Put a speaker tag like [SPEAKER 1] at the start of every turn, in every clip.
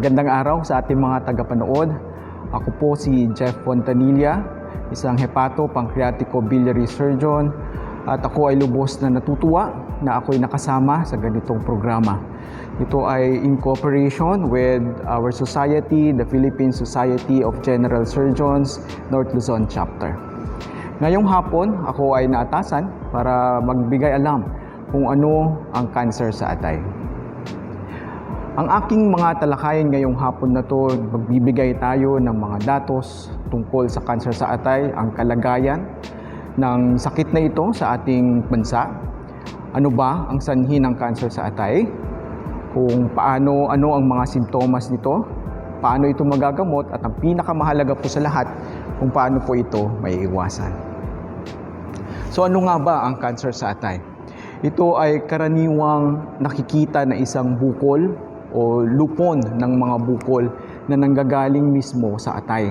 [SPEAKER 1] Magandang araw sa ating mga tagapanood. Ako po si Jeff Fontanilla, isang hepato-pancreatico-biliary surgeon at ako ay lubos na natutuwa na ako'y nakasama sa ganitong programa. Ito ay in cooperation with our society, the Philippine Society of General Surgeons, North Luzon Chapter. Ngayong hapon, ako ay naatasan para magbigay alam kung ano ang cancer sa atay. Ang aking mga talakayan ngayong hapon na to, magbibigay tayo ng mga datos tungkol sa cancer sa atay, ang kalagayan ng sakit na ito sa ating bansa. Ano ba ang sanhi ng cancer sa atay? Kung paano, ano ang mga simptomas nito? Paano ito magagamot? At ang pinakamahalaga po sa lahat, kung paano po ito may iwasan. So ano nga ba ang cancer sa atay? Ito ay karaniwang nakikita na isang bukol o lupon ng mga bukol na nanggagaling mismo sa atay.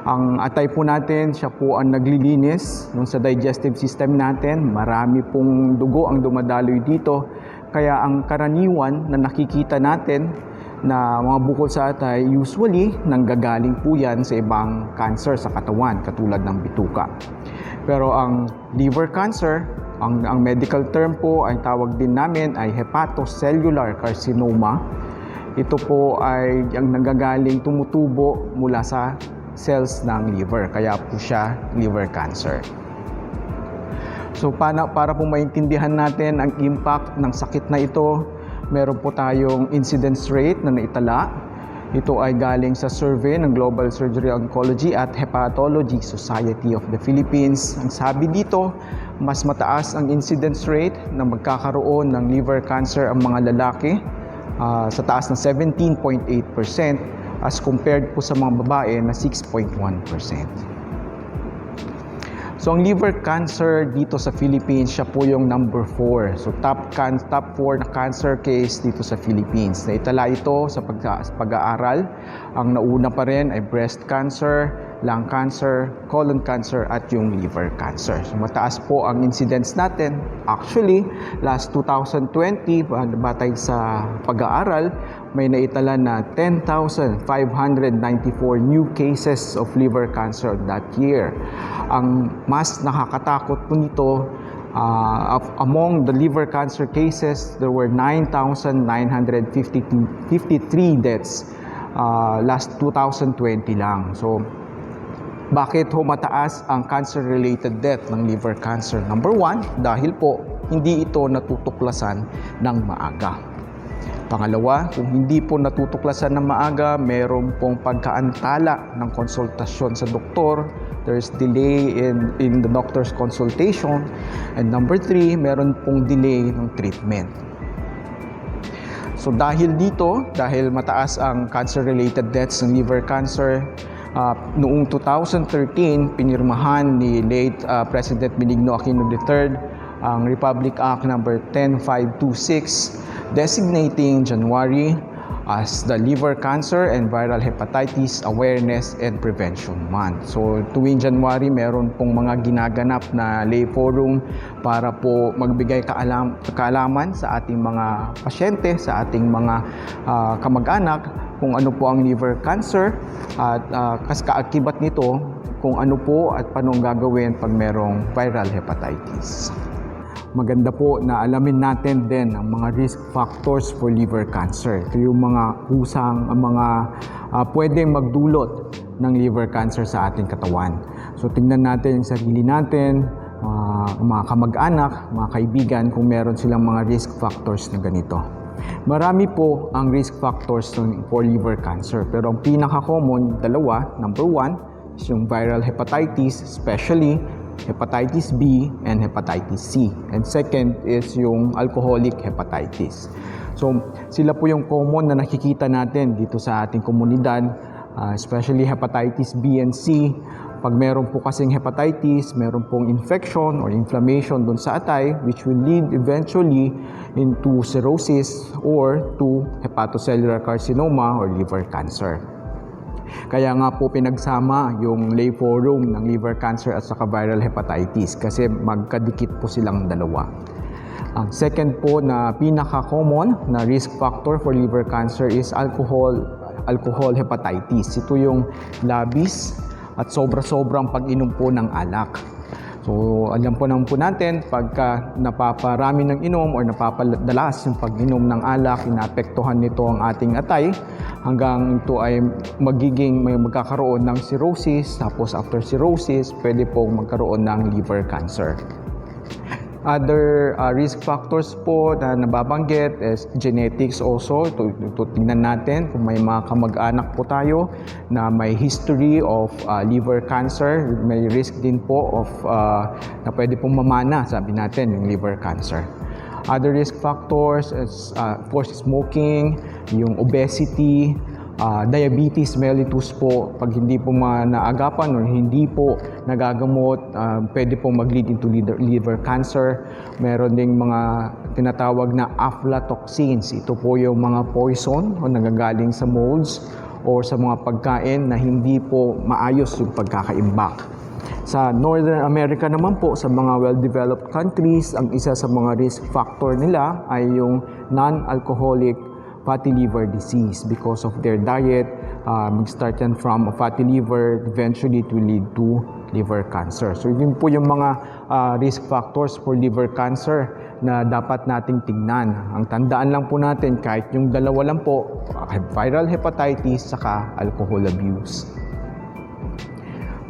[SPEAKER 1] Ang atay po natin, siya po ang naglilinis nung sa digestive system natin. Marami pong dugo ang dumadaloy dito. Kaya ang karaniwan na nakikita natin na mga bukol sa atay, usually nanggagaling po yan sa ibang cancer sa katawan, katulad ng bituka. Pero ang liver cancer, ang, ang medical term po, ang tawag din namin ay hepatocellular carcinoma. Ito po ay ang nanggagaling tumutubo mula sa cells ng liver, kaya po siya liver cancer. So para, para po maintindihan natin ang impact ng sakit na ito, meron po tayong incidence rate na naitala. Ito ay galing sa survey ng Global Surgery Oncology at Hepatology Society of the Philippines. Ang sabi dito, mas mataas ang incidence rate na magkakaroon ng liver cancer ang mga lalaki ah, sa taas ng 17.8% as compared po sa mga babae na 6.1%. So ang liver cancer dito sa Philippines, siya po yung number 4. So top can top 4 na cancer case dito sa Philippines. Naitala ito sa pag pag-aaral. Ang nauna pa rin ay breast cancer, lung cancer, colon cancer at yung liver cancer. So mataas po ang incidence natin. Actually, last 2020, batay sa pag-aaral, may naitala na 10,594 new cases of liver cancer that year. Ang mas nakakatakot po nito, uh, among the liver cancer cases, there were 9,953 deaths uh, last 2020 lang. So, bakit ho mataas ang cancer-related death ng liver cancer? Number one, dahil po hindi ito natutuklasan ng maaga. Pangalawa, kung hindi po natutuklasan ng maaga, meron pong pagkaantala ng konsultasyon sa doktor. There's delay in, in the doctor's consultation. And number three, meron pong delay ng treatment. So dahil dito, dahil mataas ang cancer-related deaths ng liver cancer, ah, noong 2013, pinirmahan ni late ah, President Benigno Aquino III ang Republic Act number 10526 designating January as the Liver Cancer and Viral Hepatitis Awareness and Prevention Month. So tuwing January meron pong mga ginaganap na lay forum para po magbigay kaalam, kaalaman sa ating mga pasyente, sa ating mga ah, kamag-anak kung ano po ang liver cancer at uh, kas kaakibat nito kung ano po at paano gagawin pag merong viral hepatitis maganda po na alamin natin din ang mga risk factors for liver cancer. Ito yung mga kusang, ang mga ah, pwedeng magdulot ng liver cancer sa ating katawan. So tingnan natin yung sarili natin, ah, mga kamag-anak, mga kaibigan kung meron silang mga risk factors na ganito. Marami po ang risk factors for liver cancer pero ang pinaka-common, dalawa, number one, is yung viral hepatitis, especially hepatitis B and hepatitis C. And second is yung alcoholic hepatitis. So, sila po yung common na nakikita natin dito sa ating komunidad, ah, especially hepatitis B and C. Pag meron po kasing hepatitis, meron pong infection or inflammation doon sa atay, which will lead eventually into cirrhosis or to hepatocellular carcinoma or liver cancer. Kaya nga po pinagsama yung lay forum ng liver cancer at saka viral hepatitis kasi magkadikit po silang dalawa. Ang second po na pinaka-common na risk factor for liver cancer is alcohol non-alcohol hepatitis. Ito yung labis at sobra-sobrang pag-inom po ng alak. So, alam po naman po natin, pagka napaparami ng inom or napapadalas yung pag-inom ng alak, inapektuhan nito ang ating atay hanggang ito ay magiging may magkakaroon ng cirrhosis, tapos after cirrhosis, pwede pong magkaroon ng liver cancer. Other uh, risk factors po na nababanggit is genetics also. Ito, ito tingnan natin kung may mga kamag-anak po tayo na may history of uh, liver cancer. May risk din po of uh, na pwede pong mamana, sabi natin, yung liver cancer. Other risk factors is uh, of course smoking, yung obesity, uh, diabetes mellitus po, pag hindi po naagapan or hindi po nagagamot, uh, pwede pong mag-lead into liver, liver cancer. Meron ding mga tinatawag na aflatoxins. Ito po yung mga poison o nagagaling sa molds or sa mga pagkain na hindi po maayos yung pagkakaimbak. Sa Northern America naman po, sa mga well-developed countries, ang isa sa mga risk factor nila ay yung non-alcoholic fatty liver disease because of their diet. Uh, mag-start yan from fatty liver, eventually it will lead to liver cancer. So yun po yung mga uh, risk factors for liver cancer na dapat nating tignan. Ang tandaan lang po natin, kahit yung dalawa lang po, viral hepatitis saka alcohol abuse.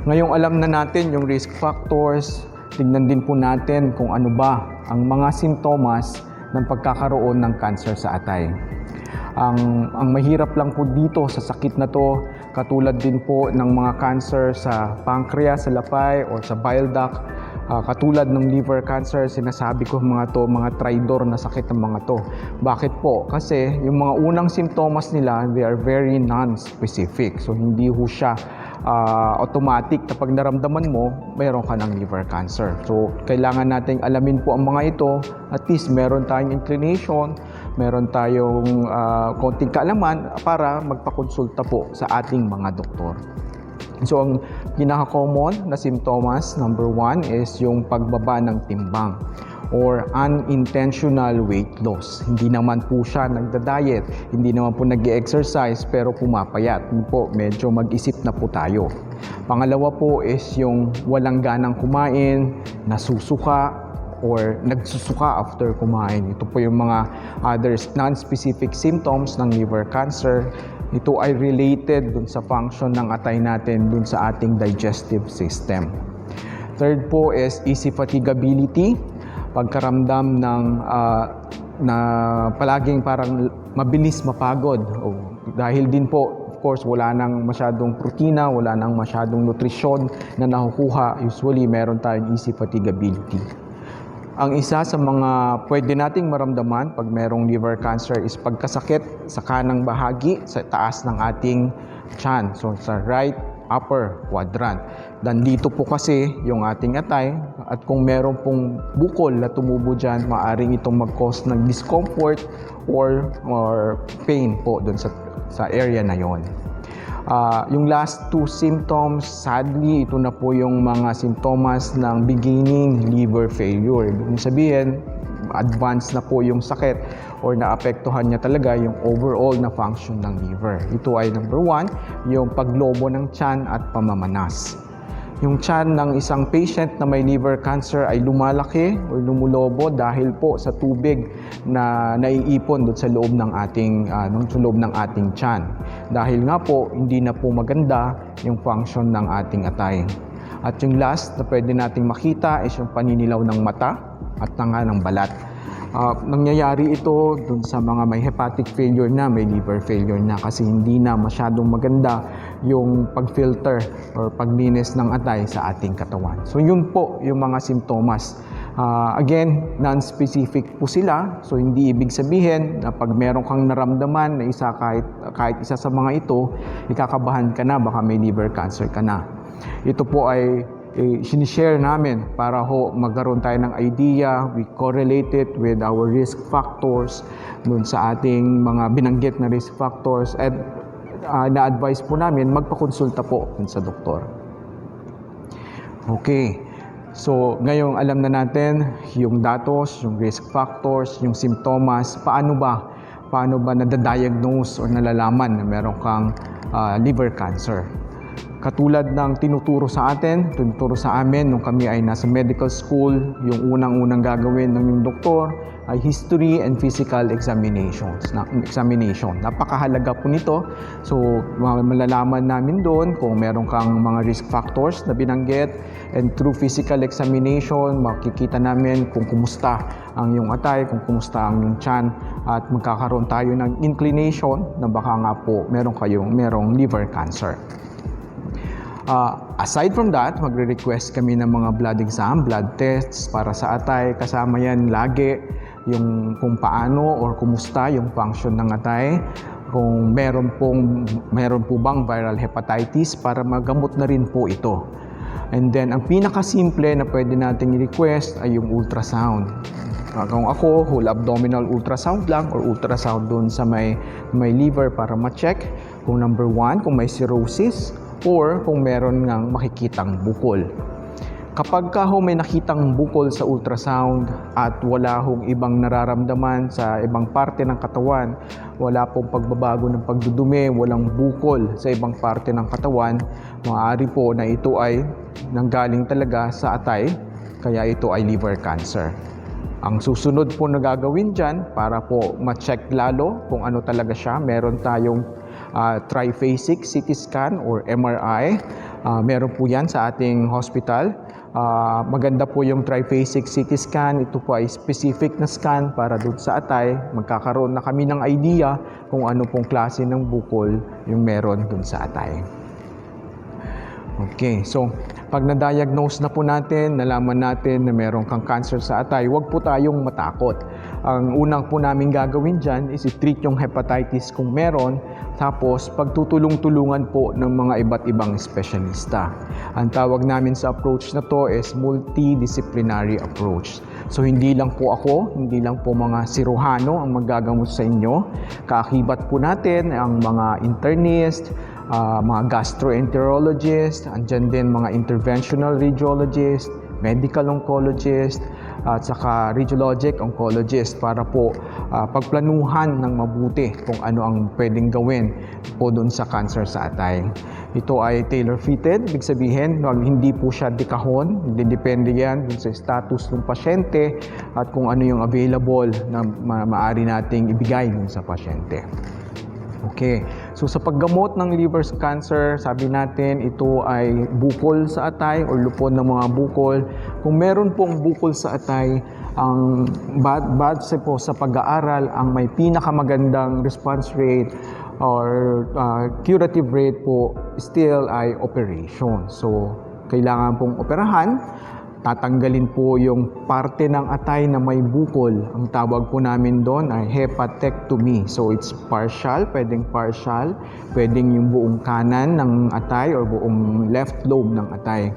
[SPEAKER 1] Ngayong alam na natin yung risk factors, tignan din po natin kung ano ba ang mga simptomas ng pagkakaroon ng cancer sa atay. Ang, ang mahirap lang po dito sa sakit na to, katulad din po ng mga cancer sa pancreas, sa lapay, or sa bile duct, ah, katulad ng liver cancer, sinasabi ko mga to, mga tridor na sakit ng mga to. Bakit po? Kasi yung mga unang simptomas nila, they are very non-specific. So hindi ho siya ah, automatic na pag naramdaman mo, mayroon ka ng liver cancer. So, kailangan nating alamin po ang mga ito. At least meron tayong inclination, meron tayong ah, konting kaalaman para magpakonsulta po sa ating mga doktor. So, ang pinaka-common na simptomas, number one, is yung pagbaba ng timbang or unintentional weight loss. Hindi naman po siya nagda-diet, hindi naman po nag exercise pero pumapayat. Yun po, medyo mag-isip na po tayo. Pangalawa po is yung walang ganang kumain, nasusuka, or nagsusuka after kumain. Ito po yung mga other non-specific symptoms ng liver cancer. Ito ay related dun sa function ng atay natin dun sa ating digestive system. Third po is easy fatigability, pagkaramdam ng ah, na palaging parang mabilis mapagod. O, dahil din po, of course, wala nang masyadong protina, wala nang masyadong nutrisyon na nakukuha. Usually, meron tayong easy fatigability. Ang isa sa mga pwede nating maramdaman pag merong liver cancer is pagkasakit sa kanang bahagi sa taas ng ating tiyan. So sa right upper quadrant. Dan dito po kasi yung ating atay at kung meron pong bukol na tumubo dyan, maaring itong mag-cause ng discomfort or, or pain po dun sa, sa area na yon. Ah, yung last two symptoms, sadly, ito na po yung mga simptomas ng beginning liver failure. Ibig sabihin, advanced na po yung sakit or naapektuhan niya talaga yung overall na function ng liver. Ito ay number one, yung paglobo ng tiyan at pamamanas. Yung tiyan ng isang patient na may liver cancer ay lumalaki o lumulobo dahil po sa tubig na naiipon doon sa loob ng ating nung sa loob ng ating tiyan. Dahil nga po hindi na po maganda yung function ng ating atay. At yung last na pwede nating makita is yung paninilaw ng mata at nga ng balat. Ah, nangyayari ito dun sa mga may hepatic failure na, may liver failure na kasi hindi na masyadong maganda yung pag-filter or paglinis ng atay sa ating katawan. So yun po yung mga simptomas. Ah, again, non-specific po sila. So hindi ibig sabihin na pag meron kang naramdaman na isa kahit, kahit isa sa mga ito, ikakabahan ka na, baka may liver cancer ka na. Ito po ay eh, sinishare namin para ho magkaroon tayo ng idea, we correlate it with our risk factors dun sa ating mga binanggit na risk factors at ah, na-advise po namin magpakonsulta po sa doktor. Okay. So, ngayong alam na natin yung datos, yung risk factors, yung simptomas, paano ba paano ba nadadiagnose o nalalaman na meron kang ah, liver cancer. Katulad ng tinuturo sa atin, tinuturo sa amin nung kami ay nasa medical school, yung unang-unang gagawin ng yung doktor ay history and physical examinations. Na, examination. Napakahalaga po nito. So, ma- malalaman namin doon kung meron kang mga risk factors na binanggit and through physical examination, makikita namin kung kumusta ang yung atay, kung kumusta ang yung tiyan at magkakaroon tayo ng inclination na baka nga po meron kayong merong liver cancer. Uh, aside from that, magre-request kami ng mga blood exam, blood tests para sa atay. Kasama yan lagi yung kung paano or kumusta yung function ng atay. Kung meron pong meron po bang viral hepatitis para magamot na rin po ito. And then, ang pinakasimple na pwede nating i-request ay yung ultrasound. Ah, kung ako, whole abdominal ultrasound lang or ultrasound doon sa may, may liver para ma-check kung number one, kung may cirrhosis or kung meron ngang makikitang bukol. Kapag ka ho may nakitang bukol sa ultrasound at wala hong ibang nararamdaman sa ibang parte ng katawan, wala pong pagbabago ng pagdudumi, walang bukol sa ibang parte ng katawan, maaari po na ito ay nanggaling talaga sa atay, kaya ito ay liver cancer. Ang susunod po na gagawin dyan para po ma-check lalo kung ano talaga siya, meron tayong ah, triphasic CT scan or MRI. Ah, meron po yan sa ating hospital. Ah, maganda po yung triphasic CT scan. Ito po ay specific na scan para doon sa atay. Magkakaroon na kami ng idea kung ano pong klase ng bukol yung meron doon sa atay. Okay, so pag na-diagnose na po natin, nalaman natin na meron kang cancer sa atay, huwag po tayong matakot. Ang unang po namin gagawin dyan is i-treat yung hepatitis kung meron, tapos pagtutulong-tulungan po ng mga iba't ibang espesyalista. Ang tawag namin sa approach na to is multidisciplinary approach. So hindi lang po ako, hindi lang po mga siruhano ang magagamot sa inyo. Kaakibat po natin ang mga internist, ah, mga gastroenterologist, andyan din mga interventional radiologist, medical oncologist, at saka radiologic oncologist para po ah, pagplanuhan ng mabuti kung ano ang pwedeng gawin po doon sa cancer sa atay. Ito ay tailor-fitted, ibig sabihin hindi po siya dekahon, hindi depende yan dun sa status ng pasyente at kung ano yung available na ma- maaari nating ibigay dun sa pasyente. Okay. So sa paggamot ng liver cancer, sabi natin ito ay bukol sa atay or lupon ng mga bukol. Kung meron pong bukol sa atay, ang bad, bad po sa pag-aaral, ang may pinakamagandang response rate or uh, curative rate po still ay operation. So kailangan pong operahan tatanggalin po yung parte ng atay na may bukol. Ang tawag po namin doon ay hepatectomy. So it's partial, pwedeng partial, pwedeng yung buong kanan ng atay or buong left lobe ng atay.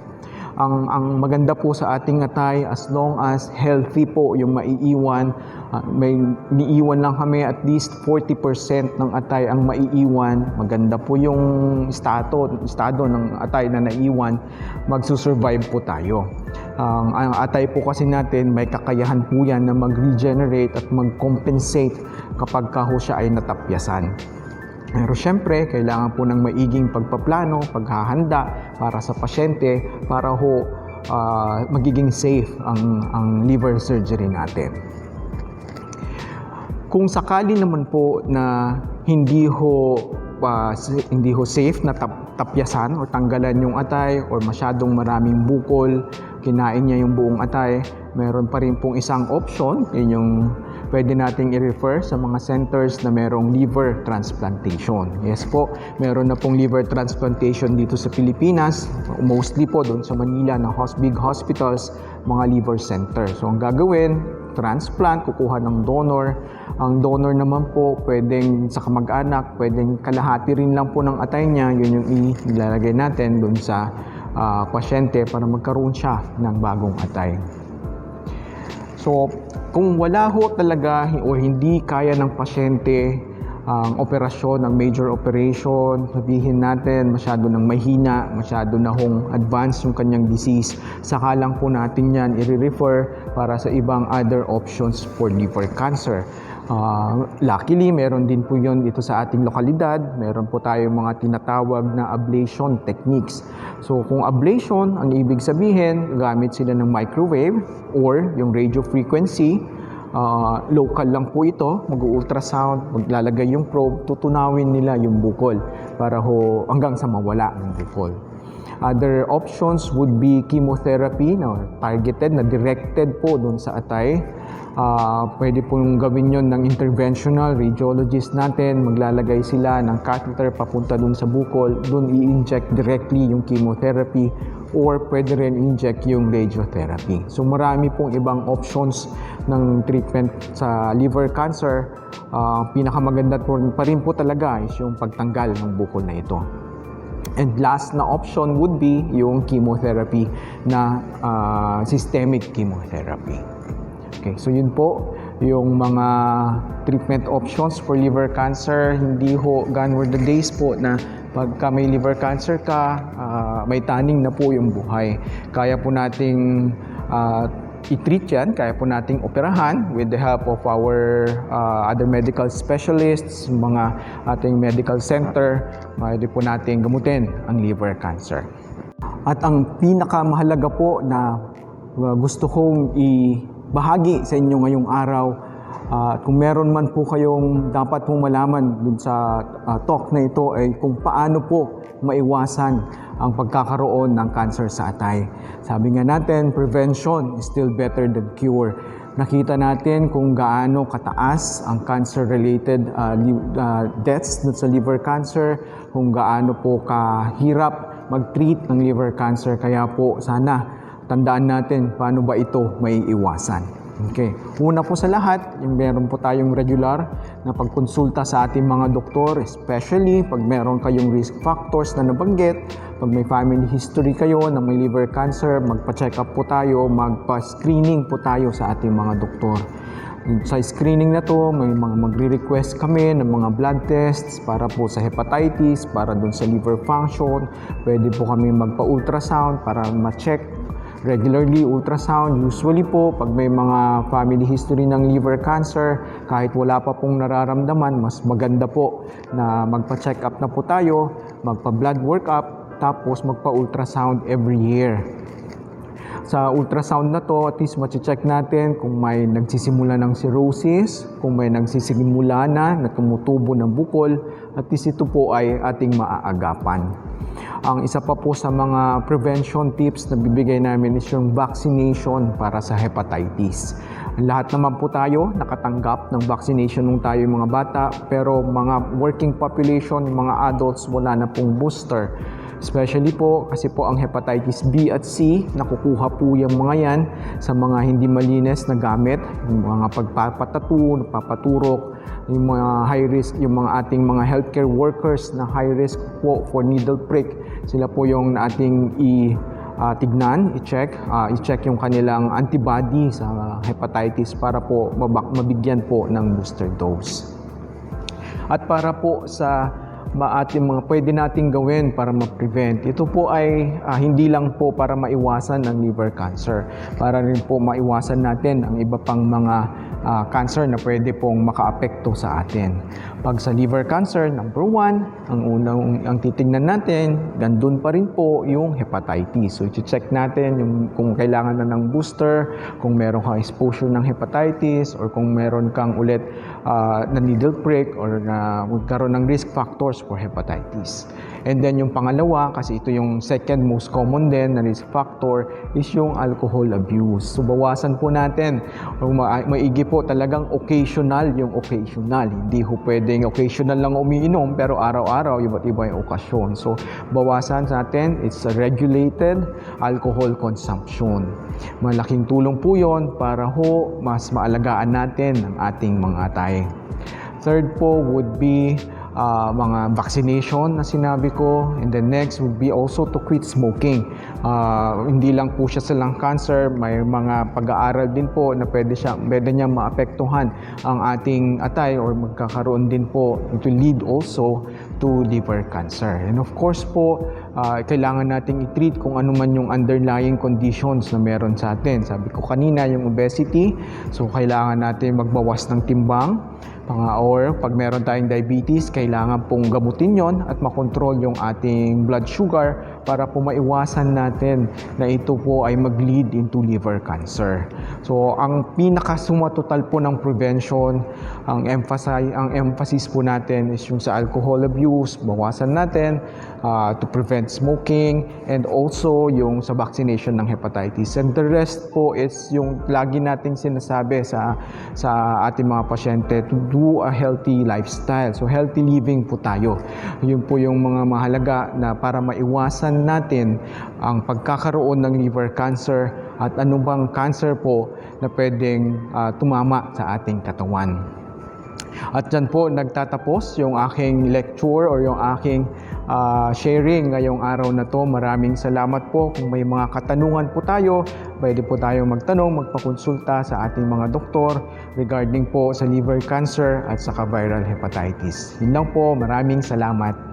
[SPEAKER 1] Ang, ang maganda po sa ating atay as long as healthy po yung maiiwan, ah, may niiwan lang kami at least 40% ng atay ang maiiwan. Maganda po yung estado, estado ng atay na naiwan, magsusurvive po tayo. Ang, ang atay po kasi natin, may kakayahan po yan na mag-regenerate at mag-compensate kapag ka ho siya ay natapyasan. Pero syempre, kailangan po ng maiging pagpaplano, paghahanda para sa pasyente para ho ah, magiging safe ang, ang liver surgery natin. Kung sakali naman po na hindi ho si- hindi ho safe na tap- tapyasan o tanggalan yung atay or masyadong maraming bukol, kinain niya yung buong atay, meron pa rin pong isang option, yun yung pwede nating i-refer sa mga centers na merong liver transplantation. Yes po, meron na pong liver transplantation dito sa Pilipinas, mostly po doon sa Manila na big hospitals, mga liver center. So ang gagawin, transplant, kukuha ng donor. Ang donor naman po, pwedeng sa kamag-anak, pwedeng kalahati rin lang po ng atay niya, yun yung ilalagay natin doon sa ah, pasyente para magkaroon siya ng bagong atay. So, kung wala ho talaga o hindi kaya ng pasyente ang operasyon, ang major operation, sabihin natin masyado nang mahina, masyado na hong advanced yung kanyang disease, saka lang po natin yan i-refer para sa ibang other options for liver cancer. Ah, luckily, meron din po yun dito sa ating lokalidad. Meron po tayong mga tinatawag na ablation techniques. So kung ablation, ang ibig sabihin, gamit sila ng microwave or yung radio frequency, Ah, local lang po ito, mag-ultrasound, maglalagay yung probe, tutunawin nila yung bukol para ho hanggang sa mawala ng bukol. Other options would be chemotherapy na targeted, na directed po doon sa atay. Ah, pwede pong gawin yon ng interventional radiologist natin. Maglalagay sila ng catheter papunta doon sa bukol. Doon i-inject directly yung chemotherapy or pwede rin inject yung radiotherapy. So marami pong ibang options ng treatment sa liver cancer. Ah, pinakamaganda po pa rin po talaga is yung pagtanggal ng bukol na ito. And last na option would be yung chemotherapy na ah, systemic chemotherapy. Okay, so yun po yung mga treatment options for liver cancer. Hindi ho gone were the days po na pagka may liver cancer ka, ah, may taning na po yung buhay. Kaya po nating ah, i-treat yan, kaya po nating operahan with the help of our ah, other medical specialists, mga ating medical center, pwede po nating gamutin ang liver cancer. At ang pinakamahalaga po na uh, gusto kong ibahagi sa inyo ngayong araw, uh, kung meron man po kayong dapat pong malaman dun sa uh, talk na ito ay kung paano po maiwasan ang pagkakaroon ng cancer sa atay. Sabi nga natin, prevention is still better than cure. Nakita natin kung gaano kataas ang cancer-related uh, uh, deaths sa liver cancer, kung gaano po kahirap mag-treat ng liver cancer. Kaya po sana tandaan natin paano ba ito may iwasan. Okay. Una po sa lahat, yung meron po tayong regular na pagkonsulta sa ating mga doktor, especially pag meron kayong risk factors na nabanggit, pag may family history kayo na may liver cancer, magpa-check up po tayo, magpa-screening po tayo sa ating mga doktor. Sa screening na to, may mga magre-request kami ng mga blood tests para po sa hepatitis, para dun sa liver function. Pwede po kami magpa-ultrasound para ma-check regularly ultrasound. Usually po, pag may mga family history ng liver cancer, kahit wala pa pong nararamdaman, mas maganda po na magpa-check up na po tayo, magpa-blood workup, tapos magpa-ultrasound every year. Sa ultrasound na to, at least check natin kung may nagsisimula ng cirrhosis, kung may nagsisimula na na tumutubo ng bukol, at least ito po ay ating maaagapan. Ang isa pa po sa mga prevention tips na bibigay namin is yung vaccination para sa hepatitis. Lahat naman po tayo nakatanggap ng vaccination nung tayo mga bata, pero mga working population, mga adults, wala na pong booster. Especially po kasi po ang hepatitis B at C, nakukuha po yung mga yan sa mga hindi malinis na gamit, yung mga pagpapatato, papaturok, yung mga high risk, yung mga ating mga healthcare workers na high risk po for needle prick. Sila po yung ating i ah, tignan, i-check, ah, i-check yung kanilang antibody sa hepatitis para po mabak- mabigyan po ng booster dose. At para po sa ma ating mga pwede nating gawin para ma-prevent. Ito po ay ah, hindi lang po para maiwasan ang liver cancer. Para rin po maiwasan natin ang iba pang mga ah, cancer na pwede pong makaapekto sa atin. Pag sa liver cancer, number one, ang unang ang titingnan natin, gandun pa rin po yung hepatitis. So, i-check natin yung, kung kailangan na ng booster, kung meron kang exposure ng hepatitis, or kung meron kang ulit ah, na needle prick or na magkaroon ng risk factors for hepatitis. And then yung pangalawa, kasi ito yung second most common din na risk factor, is yung alcohol abuse. So bawasan po natin. Ma- maigi po talagang occasional yung occasional. Hindi ho pwedeng occasional lang umiinom, pero araw-araw, iba't iba yung okasyon. So bawasan natin, it's a regulated alcohol consumption. Malaking tulong po yon para ho mas maalagaan natin ang ating mga atay. Third po would be ah, mga vaccination na sinabi ko. And then next would be also to quit smoking. Ah, hindi lang po siya sa lung cancer, may mga pag-aaral din po na pwede, siya, pwede niya maapektuhan ang ating atay or magkakaroon din po, will lead also to liver cancer. And of course po, ah, kailangan nating i-treat kung ano man yung underlying conditions na meron sa atin. Sabi ko kanina, yung obesity, so kailangan natin magbawas ng timbang, Panga or pag meron tayong diabetes, kailangan pong gamutin yon at makontrol yung ating blood sugar para po maiwasan natin na ito po ay mag-lead into liver cancer. So, ang pinakasumatotal po ng prevention, ang emphasis, ang emphasis po natin is yung sa alcohol abuse, bawasan natin ah, to prevent smoking and also yung sa vaccination ng hepatitis. And the rest po is yung lagi nating sinasabi sa sa ating mga pasyente to do a healthy lifestyle. So healthy living po tayo. Yun po yung mga mahalaga na para maiwasan natin ang pagkakaroon ng liver cancer at bang cancer po na pwedeng ah, tumama sa ating katawan. At dyan po nagtatapos yung aking lecture or yung aking ah, sharing ngayong araw na to. Maraming salamat po. Kung may mga katanungan po tayo, pwede po tayong magtanong, magpakonsulta sa ating mga doktor regarding po sa liver cancer at sa viral hepatitis. Yun lang po. Maraming salamat.